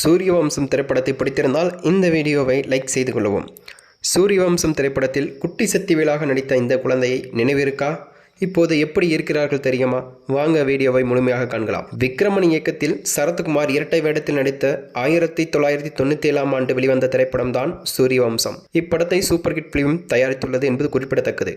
சூரிய வம்சம் திரைப்படத்தை பிடித்திருந்தால் இந்த வீடியோவை லைக் செய்து கொள்ளவும். சூரியவம்சம் திரைப்படத்தில் குட்டி சக்திவேலாக நடித்த இந்த குழந்தையை நினைவிருக்கா? இப்போது எப்படி இருக்கிறார்கள் தெரியுமா? வாங்க வீடியோவை முழுமையாக காண்கலாம். விக்ரமன் இயக்கத்தில் சரத்குமார் இரட்டை வேடத்தில் நடித்த ஆயிரத்தி தொள்ளாயிரத்தி தொண்ணூற்றி ஏழாம் ஆண்டு வெளிவந்த திரைப்படம் தான் சூரியவம்சம். இப்படத்தை சூப்பர் கிட் பிலிம் தயாரித்துள்ளது என்பது குறிப்பிடத்தக்கது.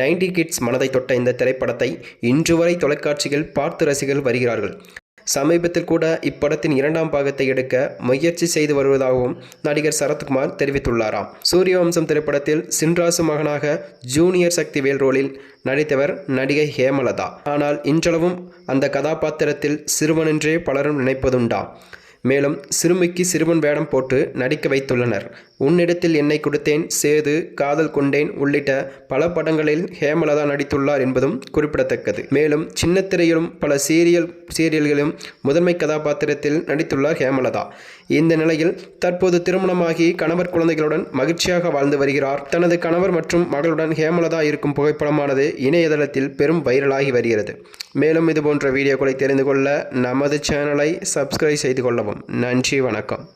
நைன்டி கிட்ஸ் மனதை தொட்ட இந்த திரைப்படத்தை இன்று வரை தொலைக்காட்சியில் பார்த்து ரசிகர்கள் வருகிறார்கள். சமீபத்தில் கூட இப்படத்தின் இரண்டாம் பாகத்தை எடுக்க முயற்சி செய்து வருவதாகவும் நடிகர் சரத்குமார் தெரிவித்துள்ளாராம். சூரியவம்சம் திரைப்படத்தில் சின்ராசு மகனாக ஜூனியர் சக்திவேல் ரோலில் நடித்தவர் நடிகை ஹேமலதா. ஆனால் இன்றளவும் அந்த கதாபாத்திரத்தில் சிறுவனென்றே பலரும் நினைப்பதுண்டா? மேலும் சிறுமிக்கு சிறுவன் வேடம் போட்டு நடிக்க வைத்துள்ளனர். உன்னிடத்தில் என்னை கொடுத்தேன் சேது காதல் கொண்டேன் உள்ளிட்ட பல படங்களில் ஹேமலதா நடித்துள்ளார் என்பதும் குறிப்பிடத்தக்கது. மேலும் சின்னத்திரையிலும் பல சீரியல் சீரியல்களிலும் முதன்மை கதாபாத்திரத்தில் நடித்துள்ளார் ஹேமலதா. இந்த நிலையில் தற்போது திருமணமாகி கணவர் குழந்தைகளுடன் மகிழ்ச்சியாக வாழ்ந்து வருகிறார். தனது கணவர் மற்றும் மகளுடன் ஹேமலதா இருக்கும் புகைப்படமானது இணையதளத்தில் பெரும் வைரலாகி வருகிறது. மேலும் இதுபோன்ற வீடியோக்களை தெரிந்து கொள்ள நமது சேனலை சப்ஸ்கிரைப் செய்து கொள்ளவும். நன்றி வணக்கம்.